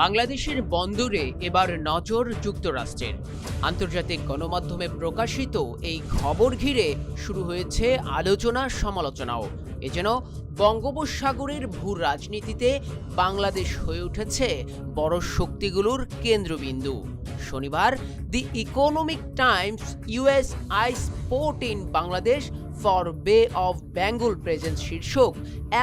বাংলাদেশের বন্দরে এবার নজর যুক্তরাষ্ট্রের। আন্তর্জাতিক গণমাধ্যমে প্রকাশিত এই খবর ঘিরে শুরু হয়েছে আলোচনা সমালোচনাও। এ যেন বঙ্গোপসাগরের ভূ রাজনীতিতে বাংলাদেশ হয়ে উঠেছে বড় শক্তিগুলোর কেন্দ্রবিন্দু। শনিবার the Economic Times US eyes port in Bangladesh for Bay of Bengal presence শীর্ষক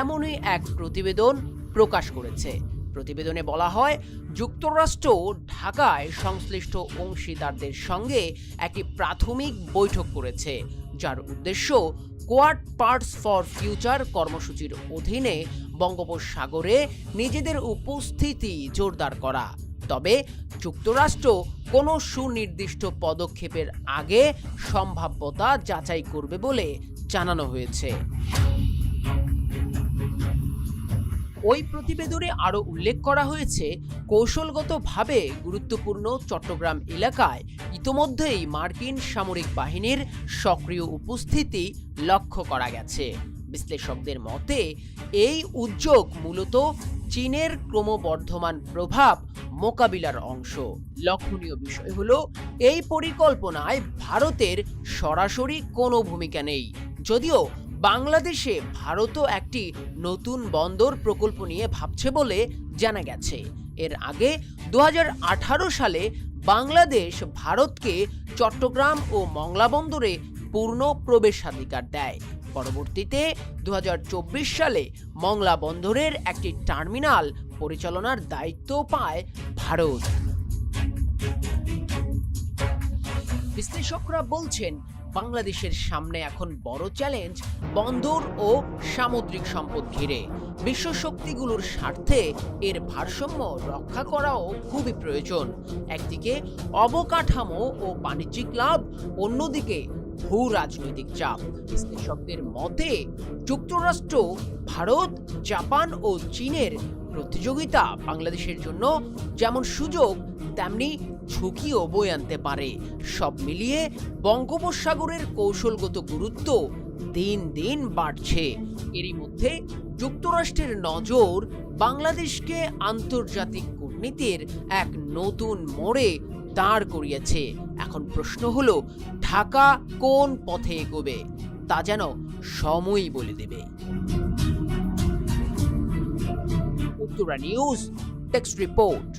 এমনই এক প্রতিবেদন প্রকাশ করেছে। প্রতিবেদনে বলা হয়, যুক্তরাষ্ট্র ঢাকায় সংশ্লিষ্ট অংশীদারদের সঙ্গে একটি প্রাথমিক বৈঠক করেছে, যার উদ্দেশ্য কোয়াড পার্টস ফর ফিউচার কর্মসূচির অধীনে বঙ্গোপসাগরে নিজেদের উপস্থিতি জোরদার করা। তবে যুক্তরাষ্ট্র কোনো সুনির্দিষ্ট পদক্ষেপের আগে সম্ভাব্যতা যাচাই করবে বলে জানানো হয়েছে। ওই প্রতিবেদনে আরও উল্লেখ করা হয়েছে, কৌশলগতভাবে গুরুত্বপূর্ণ চট্টগ্রাম এলাকায় ইতোমধ্যেই মার্কিন সামরিক বাহিনীর সক্রিয় উপস্থিতি লক্ষ্য করা গেছে। বিশ্লেষকদের মতে, এই উদ্যোগ মূলত চীনের ক্রমবর্ধমান প্রভাব মোকাবিলার অংশ। লক্ষণীয় বিষয় হলো, এই পরিকল্পনায় ভারতের সরাসরি কোনো ভূমিকা নেই। যদিও বাংলাদেশে ভারতও একটি নতুন বন্দর প্রকল্প নিয়ে ভাবছে বলে জানা গেছে। এর আগে দু হাজার আঠারো সালে বাংলাদেশ ভারতকে চট্টগ্রাম ও মংলা বন্দরে পূর্ণ প্রবেশাধিকার দেয়। পরবর্তীতে দু হাজার চব্বিশ সালে মংলা বন্দরের একটি টার্মিনাল পরিচালনার দায়িত্ব পায় ভারত। বিশ্লেষকরা বলছেন, বাংলাদেশের সামনে এখন বড় চ্যালেঞ্জ বন্দর ও সামুদ্রিক সম্পদ ঘিরে। বিশ্ব শক্তিগুলোর স্বার্থে এর ভারসাম্য রক্ষা করাও খুবই প্রয়োজন। একদিকে অবকাঠামো ও বাণিজ্যিক লাভ, অন্যদিকে ভূ রাজনৈতিক চাপ। বিশ্লেষকদের মতে, যুক্তরাষ্ট্র, ভারত, জাপান ও চীনের প্রতিযোগিতা বাংলাদেশের জন্য যেমন সুযোগ তেমনি ঝুঁকিও বয়ে আনতে পারে। সব মিলিয়ে বঙ্গোপসাগরের কৌশলগত গুরুত্ব দিন দিন বাড়ছে। এরই মধ্যে যুক্তরাষ্ট্রের নজর বাংলাদেশকে আন্তর্জাতিক কূটনীতির এক নতুন মোড়ে দাঁড় করিয়েছে। এখন প্রশ্ন হলো, ঢাকা কোন পথে এগোবে? তা যেন সময়ই বলে দেবে। Uttara news, text report.